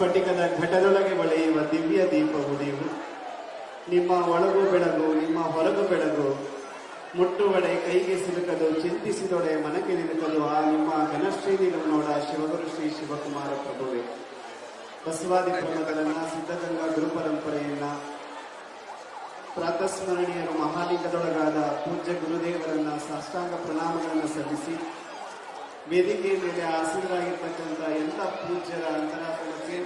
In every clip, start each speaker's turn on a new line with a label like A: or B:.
A: ಸ್ಫಟಿಕದ ಘಟದೊಳಗೆ ಹೊಳೆಯುವ ದಿವ್ಯ ದೀಪ ನೀವು. ನಿಮ್ಮ ಒಳಗು ಬೆಳಗು, ನಿಮ್ಮ ಹೊರಗು ಬೆಳಗು. ಮುಟ್ಟುವಡೆ ಕೈಗೆ ಸಿಲುಕಲು, ಚಿಂತಿಸಿದೊಡೆ ಮನಕ್ಕೆ ನಿಲುಕಲು ಆ ನಿಮ್ಮ ಘನಶ್ರೀ ನಿಲುವನೋಡ ಶಿವಗುರು ಶ್ರೀ ಶಿವಕುಮಾರ ಪ್ರಭುವೆ. ಬಸವಾದಿ ಕ್ರಮಗಳನ್ನ ಸಿದ್ಧಗಂಗಾ ಗುರು ಪರಂಪರೆಯನ್ನ ಪ್ರಾತಸ್ಮರಣೀಯರು ಮಹಾಲಿಂಗದೊಳಗಾದ ಪೂಜ್ಯ ಗುರುದೇವರನ್ನ ಸಾಷ್ಟಾಂಗ ಪ್ರಣಾಮಗಳನ್ನು ಸಲ್ಲಿಸಿ ವೇದಿಕೆ ಮೇಲೆ ಆಸೀನರಾಗಿರ್ತಕ್ಕಂಥ ಎಲ್ಲ ಪೂಜ್ಯರ ಅಂತರಾತ್ಮಕ್ಕೆ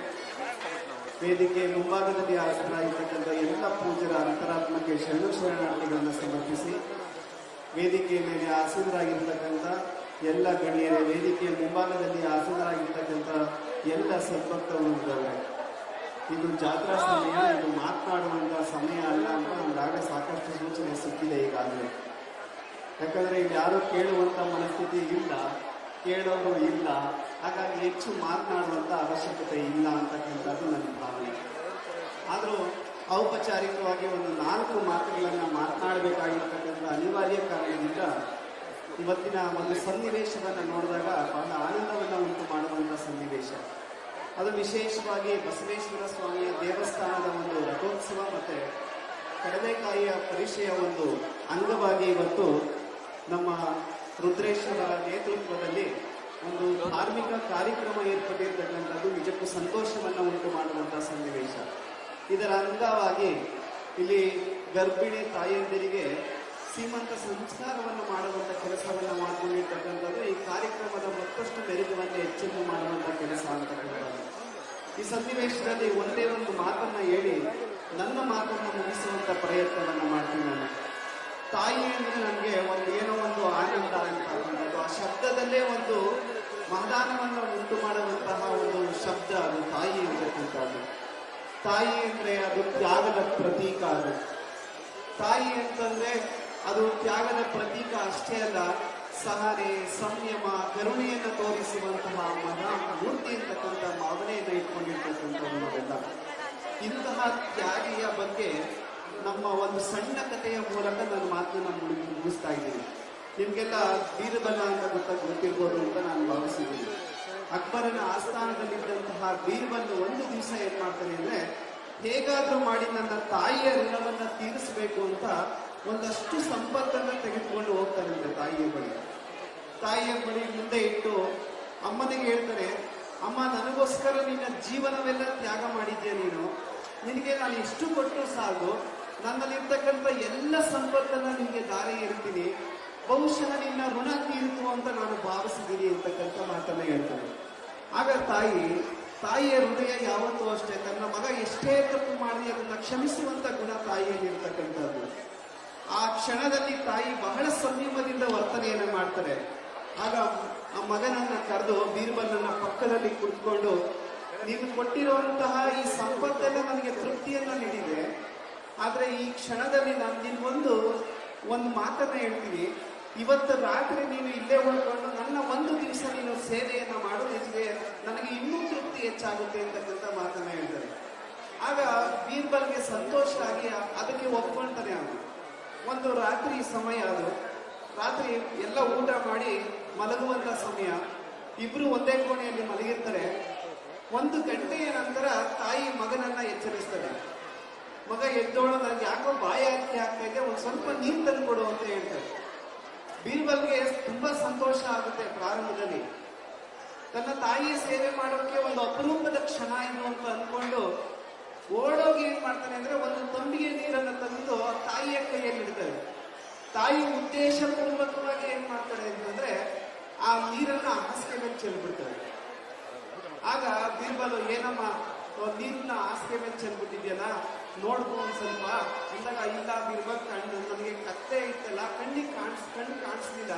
A: ವೇದಿಕೆ ಮುಂಭಾಗದಲ್ಲಿ ಆಸೀನರಾಗಿರ್ತಕ್ಕಂಥ ಎಲ್ಲ ಪೂಜ್ಯರ ಅಂತರಾತ್ಮಕ್ಕೆ ಶರಣು ಶರಣಾರ್ಥಿಗಳನ್ನು ಸಮರ್ಪಿಸಿ ವೇದಿಕೆ ಮೇಲೆ ಆಸೀನರಾಗಿರ್ತಕ್ಕಂಥ ಎಲ್ಲ ಗಣ್ಯರ, ವೇದಿಕೆಯ ಮುಂಭಾಗದಲ್ಲಿ ಆಸೀನರಾಗಿರ್ತಕ್ಕಂಥ ಎಲ್ಲ ಸದ್ಭಕ್ತ ವೃಂದರೇ ಇದು ಜಾತ್ರಾ ಸಮಯ, ಇದು ಮಾತನಾಡುವಂಥ ಸಮಯ ಅಲ್ಲ ಅಂತ ನಮ್ಗಾಗ ಸಾಕಷ್ಟು ಸೂಚನೆ ಸಿಕ್ಕಿದೆ ಈಗಾಗಲೇ. ಯಾಕಂದ್ರೆ ಇಲ್ಲಿ ಯಾರು ಕೇಳುವಂತ ಮನಸ್ಥಿತಿ ಇಲ್ಲ. ಕೇಳೋರು ಇಲ್ಲ. ಹಾಗಾಗಿ ಹೆಚ್ಚು ಮಾತನಾಡುವಂತ ಅವಶ್ಯಕತೆ ಇಲ್ಲ ಅಂತಕ್ಕಂಥದ್ದು ನನ್ನ ಭಾವನೆ. ಆದರೂ ಔಪಚಾರಿಕವಾಗಿ ಒಂದು ನಾಲ್ಕು ಮಾತುಗಳನ್ನು ಮಾತನಾಡಬೇಕಾಗಿರ್ತಕ್ಕಂಥ ಅನಿವಾರ್ಯ ಕಾರಣದಿಂದ ಇವತ್ತಿನ ಒಂದು ಸನ್ನಿವೇಶವನ್ನು ನೋಡಿದಾಗ ಬಹಳ ಆನಂದವನ್ನ ಉಂಟು ಮಾಡುವಂಥ ಸನ್ನಿವೇಶ. ಅದು ವಿಶೇಷವಾಗಿ ಬಸವೇಶ್ವರ ಸ್ವಾಮಿಯ ದೇವಸ್ಥಾನದ ಒಂದು ರಥೋತ್ಸವ ಮತ್ತು ಕಡಲೆಕಾಯಿಯ ಪರಿಚಯ ಒಂದು ಅಂಗವಾಗಿ ಇವತ್ತು ನಮ್ಮ ರುದ್ರೇಶ್ವರರ ನೇತೃತ್ವದಲ್ಲಿ ಒಂದು ಧಾರ್ಮಿಕ ಕಾರ್ಯಕ್ರಮ ಏರ್ಪಟ್ಟಿರ್ತಕ್ಕಂಥದ್ದು ನಿಜಕ್ಕೂ ಸಂತೋಷವನ್ನು ಉಂಟು ಮಾಡುವಂತಹ ಸನ್ನಿವೇಶ. ಇದರ ಅಂಗವಾಗಿ ಇಲ್ಲಿ ಗರ್ಭಿಣಿ ತಾಯಂದಿರಿಗೆ ಸೀಮಂತ ಸಂಸ್ಕಾರವನ್ನು ಮಾಡುವಂತ ಕೆಲಸವನ್ನು ಮಾಡಿಕೊಂಡಿರ್ತಕ್ಕಂಥದ್ದು, ಈ ಕಾರ್ಯಕ್ರಮದ ಮತ್ತಷ್ಟು ಮೆರುಗವನ್ನು ಹೆಚ್ಚನ್ನು ಮಾಡುವಂತ ಕೆಲಸ ಅಂತಕ್ಕಂಥದ್ದು ಈ ಸನ್ನಿವೇಶದಲ್ಲಿ ಒಂದೇ ಒಂದು ಮಾತನ್ನ ಹೇಳಿ, ನನ್ನ ಮಾತನ್ನು ಮುಗಿಸುವಂತ ಪ್ರಯತ್ನವನ್ನು ಮಾಡ್ತೀನಿ ನಾನು. ತಾಯಿ ಅಂದ್ರೆ ನನಗೆ ಒಂದು ಏನೋ ಒಂದು ಆನಂದ ಒಂದು ಆ ಶಬ್ದದಲ್ಲೇ ಒಂದು ಮಹದಾನವನ್ನು ಉಂಟು ಮಾಡುವಂತಹ ಒಂದು ಶಬ್ದ ಅದು ತಾಯಿ ಅಂತಕ್ಕಂಥದ್ದು ತಾಯಿ ಅಂದರೆ ಅದು ತ್ಯಾಗದ ಪ್ರತೀಕ ಅದು. ತಾಯಿ ಅಂತಂದ್ರೆ ಅದು ತ್ಯಾಗದ ಪ್ರತೀಕ ಅಷ್ಟೇ ಅಲ್ಲ, ಸಹನೆ, ಸಂಯಮ, ಕರುಣೆಯನ್ನು ತೋರಿಸುವಂತಹ ಮಹಾ ಮೂರ್ತಿ ಅಂತಕ್ಕಂಥ ಭಾವನೆಯನ್ನು ಇಟ್ಕೊಂಡಿರ್ತಕ್ಕಂಥವ್ರು ನಾವೆಲ್ಲ ಇಂತಹ ತ್ಯಾಗಿಯ ಬಗ್ಗೆ ನಮ್ಮ ಒಂದು ಸಣ್ಣ ಕಥೆಯ ಮೂಲಕ ಮುಗಿಸ್ತಾ ಇದ್ದೀನಿ. ನಿಮ್ಗೆಲ್ಲ ಬೀರಬಲ ಅಂತ ಗೊತ್ತ ಗೊತ್ತಿರ್ಬೋದು ಅಂತ ನಾನು ಭಾವಿಸಿದ್ದೀನಿ. ಅಕ್ಬರನ ಆಸ್ಥಾನದಲ್ಲಿದ್ದಂತಹ ಬೀರ್ಬಲ್ ಒಂದು ದಿವಸ ಏನ್ ಮಾಡ್ತಾನೆ ಅಂದ್ರೆ, ಹೇಗಾದ್ರೂ ಮಾಡಿ ನನ್ನ ತಾಯಿಯ ಋಣವನ್ನ ತೀರಿಸಬೇಕು ಅಂತ ಒಂದಷ್ಟು ಸಂಪತ್ತನ್ನ ತೆಗೆದುಕೊಂಡು ಹೋಗ್ತಾನಂತೆ ತಾಯಿಯ ಬಳಿ. ತಾಯಿಯ ಬಳಿ ಮುಂದೆ ಇಟ್ಟು ಅಮ್ಮನಿಗೆ ಹೇಳ್ತಾರೆ, ಅಮ್ಮ, ನನಗೋಸ್ಕರ ನಿನ್ನ ಜೀವನವೆಲ್ಲ ತ್ಯಾಗ ಮಾಡಿದ್ಯಾ ನೀನು? ನಿನಗೆ ನಾನು ಎಷ್ಟು ಕೊಟ್ಟರು ಸಾಕು. ನನ್ನಲ್ಲಿರ್ತಕ್ಕಂಥ ಎಲ್ಲ ಸಂಪತ್ತನ್ನ ನಿಮಗೆ ದಾರಿ ಇರ್ತೀನಿ ಬಹುಶಃ ನಿನ್ನ ಋಣ ತೀರಿತು ಅಂತ ನಾನು ಭಾವಿಸಿದ್ದೀನಿ ಅಂತಕ್ಕಂಥ ಮಾತನ್ನ ಹೇಳ್ತಾನೆ. ಆಗ ತಾಯಿ, ತಾಯಿಯ ಹೃದಯ ಯಾವತ್ತೂ ಅಷ್ಟೇ. ತನ್ನ ಮಗ ಎಷ್ಟೇ ತಪ್ಪು ಮಾಡಿ ಅದನ್ನ ಕ್ಷಮಿಸುವಂತ ಗುಣ ತಾಯಿಯಲ್ಲಿ ಇರ್ತಕ್ಕಂಥದ್ದು. ಆ ಕ್ಷಣದಲ್ಲಿ ತಾಯಿ ಬಹಳ ಸಂಯಮದಿಂದ ವರ್ತನೆಯನ್ನ ಮಾಡ್ತಾರೆ. ಆಗ ಆ ಮಗನನ್ನ ಕರೆದು ಬೀರ್ಬಲನ್ನ ಪಕ್ಕದಲ್ಲಿ ಕುಳಿತುಕೊಂಡು ನೀವು ಕೊಟ್ಟಿರುವಂತಹ ಈ ಸಂಪತ್ತೆಲ್ಲ ನನಗೆ ತೃಪ್ತಿಯನ್ನ ನೀಡಿದೆ. ಆದ್ರೆ ಈ ಕ್ಷಣದಲ್ಲಿ ನಾನು ನಿನ್ಗೊಂದು ಒಂದು ಮಾತನ್ನ ಹೇಳ್ತೀನಿ. ಇವತ್ತು ರಾತ್ರಿ ನೀನು ಇಲ್ಲೇ ಉಳ್ಕೊಂಡು ನನ್ನ ಒಂದು ದಿವಸ ನೀನು ಸೇವೆಯನ್ನು ಮಾಡೋದಿದ್ರೆ ನಿನಗೆ ಇನ್ನೂ ತೃಪ್ತಿ ಹೆಚ್ಚಾಗುತ್ತೆ ಅಂತಕ್ಕಂಥ ಮಾತನ್ನ ಹೇಳ್ತಾರೆ. ಆಗ ಬೀರ್ಬಲ್ಗೆ ಸಂತೋಷ ಆಗಿ ಅದಕ್ಕೆ ಒಪ್ಕೊಳ್ತಾನೆ ಅವನು. ಒಂದು ರಾತ್ರಿ ಸಮಯ ಅದು. ರಾತ್ರಿ ಎಲ್ಲ ಊಟ ಮಾಡಿ ಮಲಗುವಂತ ಸಮಯ. ಇಬ್ರು ಒಂದೇ ಕೋಣೆಯಲ್ಲಿ ಮಲಗಿರ್ತಾರೆ. ಒಂದು ಗಂಟೆಯ ನಂತರ ತಾಯಿ ಮಗನನ್ನ ಎಚ್ಚರಿಸ್ತಾರೆ ಮಗ ಎದ್ದೋಳು ನನಗೆ ಯಾಕೋ ಬಾಯ ಹಾಕಿ ಆಗ್ತಾ ಒಂದು ಸ್ವಲ್ಪ ನೀರು ತಂದು ಕೊಡು ಅಂತ ಹೇಳ್ತಾರೆ. ಬೀರ್ಬಲ್ಗೆ ತುಂಬಾ ಸಂತೋಷ ಆಗುತ್ತೆ ಪ್ರಾರಂಭದಲ್ಲಿ. ತನ್ನ ತಾಯಿಯ ಸೇವೆ ಮಾಡೋಕೆ ಒಂದು ಅಪರೂಪದ ಕ್ಷಣ ಏನು ಅಂತ ಅಂದ್ಕೊಂಡು ಓಡೋಗಿ ಏನ್ ಮಾಡ್ತಾನೆ ಅಂದ್ರೆ ಒಂದು ತಂಬಿಗೆ ನೀರನ್ನ ತಂದು ತಾಯಿಯ ಕೈಯಲ್ಲಿ ಇಡ್ತಾರೆ ತಾಯಿ ಉದ್ದೇಶ ಪೂರ್ವಕವಾಗಿ ಏನ್ ಮಾಡ್ತಾಳೆ ಅಂತಂದ್ರೆ ಆ ನೀರನ್ನ ಹಾಸಿಗೆ ಮೇಲೆ ಚೆಲ್ಬಿಡ್ತಾರೆ ಆಗ ಬೀರ್ಬಲ್ ಏನಮ್ಮ ನೀರನ್ನ ಹಾಸಿಗೆ ಮೇಲೆ ಚೆಲ್ಬಿಟ್ಟಿದ್ಯಲ್ಲ? ಒಂದ್ ಸ್ವಲ್ಪ. ಅಂದಾಗ ಇಲ್ಲ ಬೀರ್ಬಲ್ ಕಣ್ಣು ನನಗೆ ಕತ್ತೆ ಇತ್ತಲ್ಲ, ಕಣ್ಣಿಗೆ ಕಾಣಿಸ್ ಕಣ್ಣು ಕಾಣಿಸ್ಲಿಲ್ಲ.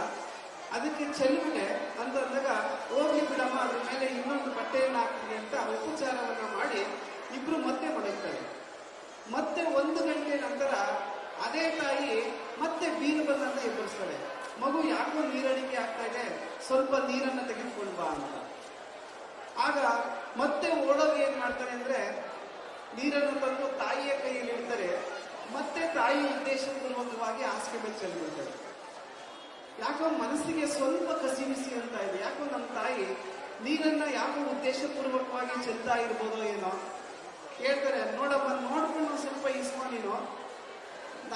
A: ಅದಕ್ಕೆ ಚೆಲ್ಬಿಟ್ಟೆ ಅಂತ ಅಂದಾಗ, ಹೋಗ್ಲಿ ಬಿಡಮ್ಮ, ಅದ್ರ ಮೇಲೆ ಇನ್ನೊಂದು ಬಟ್ಟೆಯನ್ನು ಹಾಕ್ತೀನಿ ಅಂತ ಉಪಚಾರವನ್ನ ಮಾಡಿ ಇಬ್ರು ಮತ್ತೆ ಮಡಗ್ತಾರೆ ಮತ್ತೆ ಒಂದು ಗಂಟೆ ನಂತರ ಅದೇ ತಾಯಿ ಮತ್ತೆ ಬೀರುಬಲ್ಲನ್ನ ಎದುರಿಸ್ತಾಳೆ. ಮಗು ಯಾಕೋ ನೀರಡಿಕೆ ಆಗ್ತಾ ಇದೆ, ಸ್ವಲ್ಪ ನೀರನ್ನ ತೆಗೆದುಕೊಂಡು ಬಾ ಅಂತ. ಆಗ ಮತ್ತೆ ಓಡೋದು ಏನ್ ಮಾಡ್ತಾರೆ ಅಂದ್ರೆ ನೀರನ್ನು ತಂದು ತಾಯಿಯ ಕೈಯಲ್ಲಿ ಇಡ್ತಾರೆ. ಮತ್ತೆ ತಾಯಿ ಉದ್ದೇಶಪೂರ್ವಕವಾಗಿ ಹಾಸಿಗೆ ಮೇಲೆ ಚೆಲ್ಬಿಡ್ತಾರೆ ಯಾಕೋ ಮನಸ್ಸಿಗೆ ಸ್ವಲ್ಪ ಕಸಿಮಿಸಿ ಅಂತ ಇದೆ. ಯಾಕೋ ನಮ್ಮ ತಾಯಿ ನೀರನ್ನ ಯಾಕೋ ಉದ್ದೇಶಪೂರ್ವಕವಾಗಿ ಚೆಲ್ತಾ ಇರ್ಬೋದೋ ಏನೋ ಹೇಳ್ತಾರೆ. ನೋಡಪ್ಪ, ನೋಡ್ಕೊಂಡು ಸ್ವಲ್ಪ ಇಸ್ಕೊ ನೀನು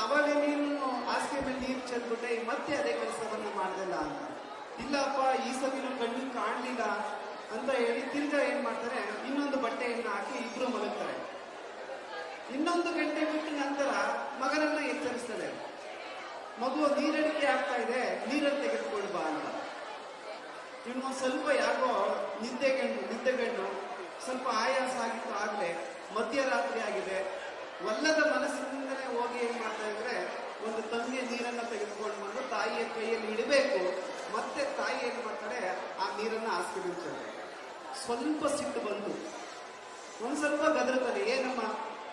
A: ಅವಾಗಲೇ ನೀನು ಹಾಸಿಗೆ ಮೇಲೆ ನೀರು ಚೆಲ್ಬಿಟ್ಟೆ, ಮತ್ತೆ ಅದೇ ಕೆಲಸವನ್ನ ಮಾಡ್ದಲ್ಲ ಅಂತ. ಇಲ್ಲಪ್ಪ, ಈ ಸವಿನೂ ಕಣ್ಣಿಗೆ ಕಾಣಲಿಲ್ಲ ಅಂತ ಹೇಳಿ ತಿರ್ಗಾ ಏನ್ ಮಾಡ್ತಾರೆ? ಇನ್ನೊಂದು ಬಟ್ಟೆಯನ್ನ ಹಾಕಿ ಇಬ್ರು ಮಲಗ್ತಾರೆ. ಇನ್ನೊಂದು ಗಂಟೆ ಬಿಟ್ಟ ನಂತರ ಮಗನನ್ನ ಎಚ್ಚರಿಸ್ತದೆ ಮಗು ನೀರಡಿಕೆ ಆಗ್ತಾ ಇದೆ, ನೀರನ್ನು ತೆಗೆದುಕೊಂಡು ಬಾ ಅಂತ. ಇನ್ನು ಸ್ವಲ್ಪ ಯಾಕೋ ನಿದ್ದೆಗಣ್ಣು ನಿದ್ದೆಗಣ್ಣು ಸ್ವಲ್ಪ ಆಯಾಸ ಆಗಿತ್ತು ಆಗಲೇ ಮಧ್ಯರಾತ್ರಿ ಆಗಿದೆ. ಒಲ್ಲದ ಮನಸ್ಸಿನಿಂದಲೇ ಹೋಗಿ ಏನ್ ಮಾಡ್ತಾ ಇದ್ರೆ, ಒಂದು ತಂಗಿ ನೀರನ್ನು ತೆಗೆದುಕೊಂಡು ಬಂದು ತಾಯಿಯ ಕೈಯಲ್ಲಿ ಇಡಬೇಕು. ಮತ್ತೆ ತಾಯಿ ಏನ್ ಮಾಡ್ತಾರೆ, ಆ ನೀರನ್ನು ಹಾಸಿಗೆ ಸ್ವಲ್ಪ ಸಿಟ್ಟು ಬಂದು, ಒಂದ್ ಸ್ವಲ್ಪ ಗದರ್ತಾರೆ, ಏನಮ್ಮ?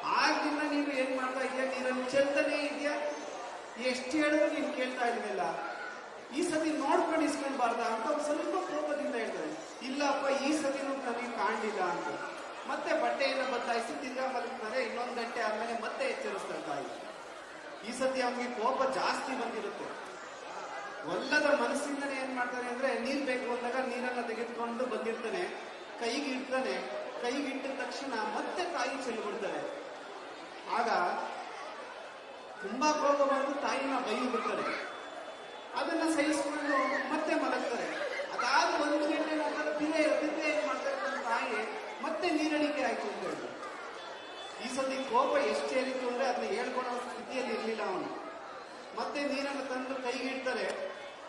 A: ಆಗಿನ ನೀನು ಏನ್ ಮಾಡ್ತಾ ಇದೆಯಾ ನೀರಲ್ಲಿ ಚೆಲ್ತಾನೆ ಇದೆಯಾ ಎಷ್ಟು ಹೇಳಿದ್ರು ನೀನು ಕೇಳ್ತಾ ಇಲ್ವಲ್ಲ ಈ ಸತಿ ನೋಡ್ಕೊಂಡು ಇಸ್ಕೊಂಡ್ಬಾರ್ದ ಅಂತ ಒಂದು ಸ್ವಲ್ಪ ಕೋಪದಿಂದ ಹೇಳ್ತಾರೆ. ಇಲ್ಲಪ್ಪ, ಈ ಸತಿನೂ ನನಗೆ ಕಾಣಲಿಲ್ಲ ಅಂತ ಮತ್ತೆ ಬಟ್ಟೆಯನ್ನು ಬದಲಾಯಿಸಿ ತಿರ್ಗಾ ಇನ್ನೊಂದು ಗಂಟೆ ಆದ್ಮೇಲೆ ಮತ್ತೆ ಎಚ್ಚರಿಸ್ತಾರೆ ತಾಯಿ. ಈ ಸತಿ ಅವನಿಗೆ ಕೋಪ ಜಾಸ್ತಿ ಬಂದಿರುತ್ತೆ. ಒಲ್ಲದ ಮನಸ್ಸಿಂದನೇ ಏನ್ ಮಾಡ್ತಾನೆ ಅಂದ್ರೆ ನೀರ್ ಬೇಕು ಅಂದಾಗ ನೀರನ್ನ ತೆಗೆದುಕೊಂಡು ಬಂದಿರ್ತಾನೆ. ಕೈಗೆ ಇಡ್ತಾನೆ. ಕೈಗೆ ಇಟ್ಟ ತಕ್ಷಣ ಮತ್ತೆ ತಾಯಿ ಚೆಲ್ಬಿಡ್ತಾರೆ. ಆಗ ತುಂಬಾ ಕೋಪ ಬಂದು ತಾಯಿನ ಬೈ ಬಿಡ್ತಾರೆ. ಅದನ್ನ ಸಹಿಸಿಕೊಂಡು ಮತ್ತೆ ಮಲಗ್ತಾರೆ. ಅದಾದ ಒಂದು ಗಂಟೆ ನಂತರ ಬಿರೆ ತಿರ್ಗಾ ಏನ್ ಮಾಡ್ತಾರೆ ತಾಯಿ? ಮತ್ತೆ ನೀರಡಿಕೆ ಆಯ್ತು ಅಂತ ಹೇಳಿ ಈ ಸತಿ ಕೋಪ ಎಷ್ಟು ಏರಿತ್ತು ಅಂದ್ರೆ ಅದನ್ನ ಹೇಳ್ಕೊಳ್ಳೋ ಸ್ಥಿತಿಯಲ್ಲಿ ಇರ್ಲಿಲ್ಲ ಅವನು. ಮತ್ತೆ ನೀರನ್ನು ತಂದು ಕೈಗಿಡ್ತಾರೆ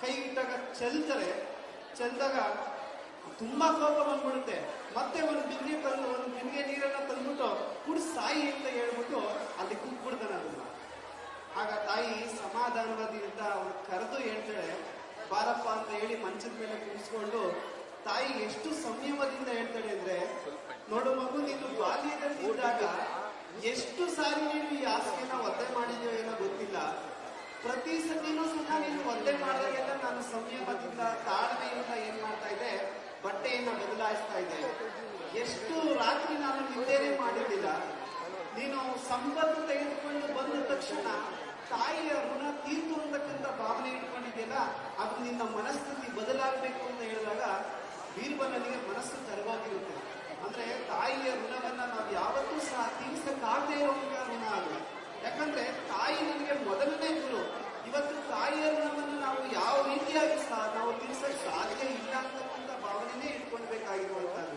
A: ಕೈಗಿಟ್ಟಾಗ ಚೆಲ್ತಾರೆ. ಚೆಲ್ದಾಗ ತುಂಬಾ ಕೋಪ ಬಂದ್ಬಿಡುತ್ತೆ. ಮತ್ತೆ ಒಂದು ಬಿಂದಿಗೆ ತಂದು, ಒಂದು ಬಿಂದಿಗೆ ನೀರನ್ನ ತಂದ್ಬಿಟ್ಟು ಕುಡ್ ಸಾಯಿ ಅಂತ ಹೇಳ್ಬಿಟ್ಟು ಅಲ್ಲಿ ಕುಂತ್ಬಿಡ್ತಾನೆ ಅದನ್ನ ಆಗ ತಾಯಿ ಸಮಾಧಾನವಾದಿಂದ ಅವನು ಕರೆದು ಹೇಳ್ತಾಳೆ ಬಾರಪ್ಪ ಅಂತ ಹೇಳಿ ಮಂಚದ ಮೇಲೆ ಕುಡಿಸ್ಕೊಂಡು ತಾಯಿ ಎಷ್ಟು ಸಂಯಮದಿಂದ ಹೇಳ್ತಾಳೆ ಅಂದ್ರೆ, ನೋಡು ಮಗು, ನೀನು ಬಾಲ್ಯದಲ್ಲಿ ಇದ್ದಾಗ ಎಷ್ಟು ಸಾರಿ ನೀನು ಈ ಹಾಸಿಗೆನ ಒದ್ದೆ ಮಾಡಿದ್ಯೋ ಏನೋ ಗೊತ್ತಿಲ್ಲ. ಪ್ರತಿ ಸತಿನೂ ಸಹ ನೀನು ಒದ್ದೆ ಮಾಡಿದಾಗೆಲ್ಲ ನಾನು ಸಂಯಮದಿಂದ ತಾಳ್ಮೆಯಿಂದ ಏನ್ ಮಾಡ್ತಾ ಇದ್ದೆ ಬಟ್ಟೆಯನ್ನ ಬದಲಾಯಿಸ್ತಾ ಇದೆ ಎಷ್ಟು ರಾತ್ರಿ ನಾನು ನಿದ್ದೇನೆ ಮಾಡಿರಲಿಲ್ಲ. ನೀನು ಸಂಪತ್ತು ತೆಗೆದುಕೊಂಡು ಬಂದ ತಕ್ಷಣ ತಾಯಿಯ ಋಣ ತೀರ್ತು ಅಂತಕ್ಕಂಥ ಭಾವನೆ ಇಟ್ಕೊಂಡಿದೆಯಲ್ಲ ಅದು ನಿನ್ನ ಮನಸ್ಥಿತಿ ಬದಲಾಗಬೇಕು ಅಂತ ಹೇಳಿದಾಗ ಬೀರ್ಬಲನಿಗೆ ಮನಸ್ಸು ತೆರವಾಗಿರುತ್ತೆ. ಅಂದ್ರೆ ತಾಯಿಯ ಋಣವನ್ನ ನಾವು ಯಾವತ್ತೂ ಸಹ ತೀರಿಸಕ್ಕಾಗದೇ ಇರುವಂತ ಋಣ ಅದು. ಯಾಕಂದ್ರೆ ತಾಯಿ ನನಗೆ ಮೊದಲನೇ ಗುರು. ಇವತ್ತು ತಾಯಿಯ ಋಣವನ್ನು ನಾವು ಯಾವ ರೀತಿಯಾಗಿ ಸಹ ನಾವು ತೀರಿಸಕ್ ಸಾಧ್ಯ ಇಲ್ಲ ಅಂತಕ್ಕಂಥ ಭಾವನೆನೇ ಇಟ್ಕೊಳ್ಬೇಕಾಗಿರುವಂತದ್ದು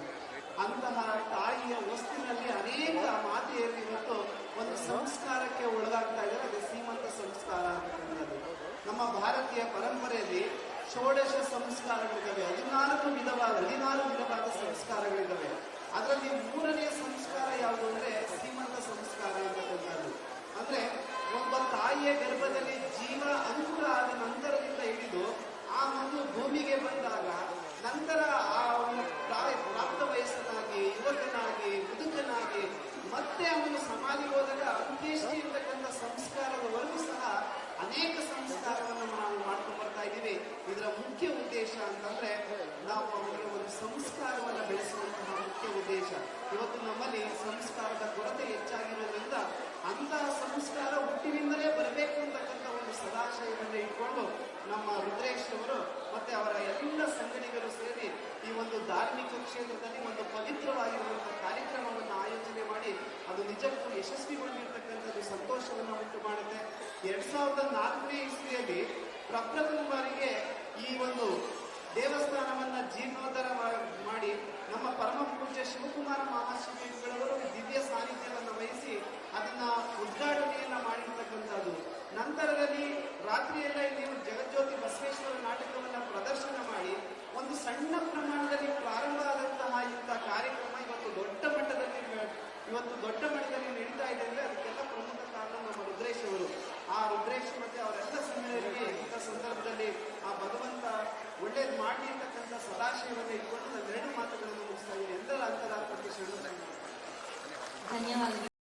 A: ಅಂತಹ ತಾಯಿಯ ವಸ್ತುವಿನಲ್ಲಿ ಅನೇಕ ಮಾತೆಯಲ್ಲಿ ಇವತ್ತು ಒಂದು ಸಂಸ್ಕಾರಕ್ಕೆ ಒಳಗಾಗ್ತಾ ಇದ್ದಾರೆ. ಅದು ಸೀಮಂತ ಸಂಸ್ಕಾರ ಅಂತಕ್ಕಂಥದ್ದು ನಮ್ಮ ಭಾರತೀಯ ಪರಂಪರೆಯಲ್ಲಿ ಷೋಡಶ ಸಂಸ್ಕಾರಗಳಿದ್ದಾವೆ. ಹದಿನಾಲ್ಕು ವಿಧವಾದ, ಹದಿನಾರು ವಿಧವಾದ ಸಂಸ್ಕಾರಗಳಿದ್ದಾವೆ. ಅದರಲ್ಲಿ ಮೂರನೆಯ ಸಂಸ್ಕಾರ ಯಾವುದು ಅಂದ್ರೆ ಸೀಮಂತ ಸಂಸ್ಕಾರ ಅಂತಕ್ಕಂಥದ್ದು ಅಂದ್ರೆ ಒಬ್ಬ ತಾಯಿಯ ಗರ್ಭದಲ್ಲಿ ಜೀವ ಅಂಕುರ ಆದ ನಂತರದಿಂದ ಹಿಡಿದು ಆ ಮಗು ಭೂಮಿಗೆ ಬಂದಾಗ ನಂತರ ಆ ಅವನ ಪ್ರಾಯ ಪ್ರಾಪ್ತ ವಯಸ್ಸನಾಗಿ ಯುವಕನಾಗಿ ಮುದುಕನಾಗಿ ಮತ್ತೆ ಅವನು ಸಮಾಧಿಗೆ ಹೋದಾಗ ಅಂತ್ಯೇಷ್ಟಿ ಇರ್ತಕ್ಕಂಥ ಸಂಸ್ಕಾರದವರೆಗೂ ಸಹ ಅನೇಕ ಸಂಸ್ಕಾರವನ್ನು ನಾವು ಮಾಡ್ಕೊಂಡು ಬರ್ತಾ ಇದ್ದೀವಿ ಇದರ ಮುಖ್ಯ ಉದ್ದೇಶ ಅಂತಂದ್ರೆ ನಾವು ಅವರಿಗೆ ಒಂದು ಸಂಸ್ಕಾರವನ್ನು ಬೆಳೆಸುವಂತಹ ಮುಖ್ಯ ಉದ್ದೇಶ. ಇವತ್ತು ನಮ್ಮಲ್ಲಿ ಸಂಸ್ಕಾರದ ಕೊರತೆ ಹೆಚ್ಚಾಗಿರೋದ್ರಿಂದ ಅಂತಹ ಸಂಸ್ಕಾರ ಹುಟ್ಟಿನಿಂದಲೇ ಬರಬೇಕು ಅಂತಕ್ಕಂಥ ಒಂದು ಸದಾಶಯವನ್ನು ಇಟ್ಕೊಂಡು ನಮ್ಮ ರುದ್ರೇಶ್ ಅವರು ಮತ್ತೆ ಅವರ ಎಲ್ಲ ಸಂಗಡಿಗರು ಸೇರಿ ಈ ಒಂದು ಧಾರ್ಮಿಕ ಕ್ಷೇತ್ರದಲ್ಲಿ ಒಂದು ಪವಿತ್ರವಾಗಿರುವಂತಹ ಕಾರ್ಯಕ್ರಮವನ್ನು ಆಯೋಜನೆ ಮಾಡಿ ಅದು ನಿಜಕ್ಕೂ ಯಶಸ್ವಿಗೊಂಡಿರ್ತಕ್ಕಂಥದ್ದು ಸಂತೋಷವನ್ನು ಉಂಟು ಮಾಡುತ್ತೆ. ಎರಡ್ ಸಾವಿರದ ನಾಲ್ಕನೇ ಇಸ್ವಿಯಲ್ಲಿ ಪ್ರಪ್ರಥಮ ಬಾರಿಗೆ ಈ ಒಂದು ದೇವಸ್ಥಾನವನ್ನ ಜೀರ್ಣೋದ್ಧಾರ ಒಂದು ದೊಡ್ಡ ಮಟ್ಟದಲ್ಲಿ ನಡೀತಾ ಇದೆ ಅಂದ್ರೆ ಅದಕ್ಕೆಲ್ಲ ಪ್ರಮುಖ ಕಾರಣ ನಮ್ಮ ರುದ್ರೇಶ್ ಅವರು ಆ ರುದ್ರೇಶ್ ಮತ್ತೆ ಅವರೆಲ್ಲ ಸಮಯದಲ್ಲಿ ಇಂಥ ಸಂದರ್ಭದಲ್ಲಿ ಆ ಭಗವಂತ ಒಳ್ಳೇದು ಮಾಡಿ ಅಂತಕ್ಕಂಥ ಸದಾಶಯವನ್ನು ಇಟ್ಕೊಂಡು ನಾನು ಎರಡು ಮಾತುಗಳನ್ನು ಮುಗಿಸ್ತಾ ಇದ್ದೀನಿ. ಎಲ್ಲರ ಅಂತರಾತ್ಮಕ್ಕೆ ಶರಣ ಧನ್ಯವಾದ